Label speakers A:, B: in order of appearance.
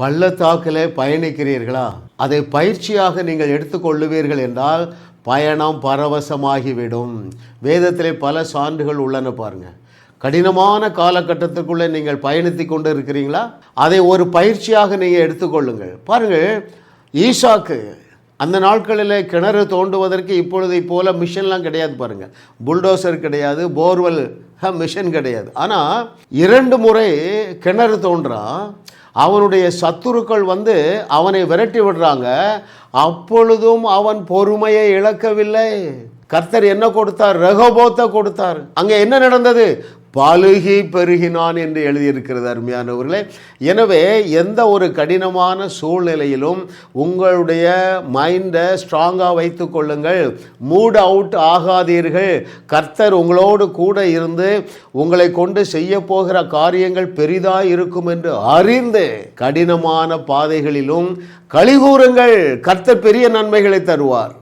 A: பள்ளத்தாக்கில் பயணிக்கிறீர்களா? அதை பயிற்சியாக நீங்கள் எடுத்துக்கொள்ளுவீர்கள் என்றால் பயணம் பரவசமாகிவிடும். வேதத்திலே பல சான்றுகள் உள்ளன பாருங்க. கடினமான காலகட்டத்துக்குள்ளே நீங்கள் பயணித்து கொண்டு இருக்கிறீங்களா அதை ஒரு பயிற்சியாக நீங்கள் எடுத்துக்கொள்ளுங்கள். பாருங்கள் ஈஷாக்கு அந்த நாட்களில் கிணறு தோண்டுவதற்கு இப்பொழுது போல் மிஷின்லாம் கிடையாது பாருங்கள் புல்டோசர் கிடையாது போர்வெல் மிஷின் கிடையாது. ஆனால் இரண்டு முறை கிணறு தோன்றான் அவனுடைய சத்துருக்கள் வந்து அவனை விரட்டி விடுறாங்க. அப்பொழுதும் அவன் பொறுமையை இழக்கவில்லை. கர்த்தர் என்ன கொடுத்தார்? ரகோபோத்தை கொடுத்தார். அங்கே என்ன நடந்தது? பழுகி பெருகினான் என்று எழுதியிருக்கிறது அருமையானவர்களே. எனவே எந்த ஒரு கடினமான சூழ்நிலையிலும் உங்களுடைய மைண்டை ஸ்ட்ராங்காக வைத்து கொள்ளுங்கள். மூட் அவுட் ஆகாதீர்கள். கர்த்தர் உங்களோடு கூட இருந்து உங்களை கொண்டு செய்ய போகிற காரியங்கள் பெரிதாக இருக்கும் என்று அறிந்து கடினமான பாதைகளிலும் கழிகூறுங்கள். கர்த்தர் பெரிய நன்மைகளை தருவார்.